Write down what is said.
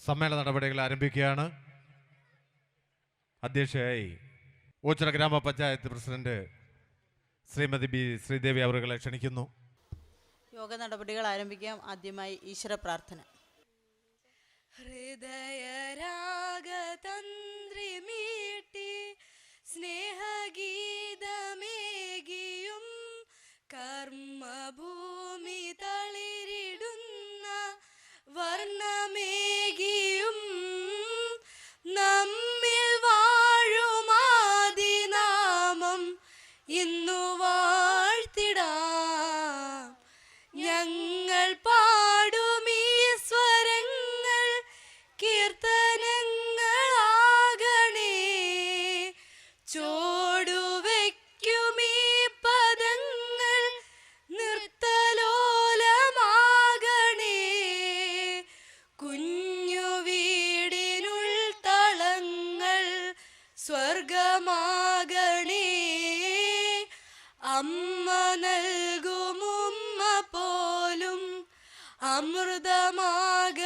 സമ്മേളന നടപടികൾ ആരംഭിക്കുകയാണ്. അധ്യക്ഷയായി ഓച്ചിറ ഗ്രാമപഞ്ചായത്ത് പ്രസിഡന്റ് ശ്രീമതി ബി ശ്രീദേവി അവരുകളെ ക്ഷണിക്കുന്നു. യോഗ നടപടികൾ ആരംഭിക്കാം. ആദ്യമായി ഈശ്വര പ്രാർത്ഥന. ഹൃദയരാഗതന്ത്രി മീട്ടി സ്നേഹഗീതമേകിയും കർമ്മഭൂമി ഇന്നു വാഴ്ത്തിടാം. ഞങ്ങൾ പാടും ഈ സ്വരങ്ങൾ കീർത്തനങ്ങളാകണേ. ഈ പദങ്ങൾ നൃത്തലോലമാകണേ കുഞ്ഞു വീടിനുൾ തളങ്ങൾ സ്വർഗമാകണേ அமிர்தமாக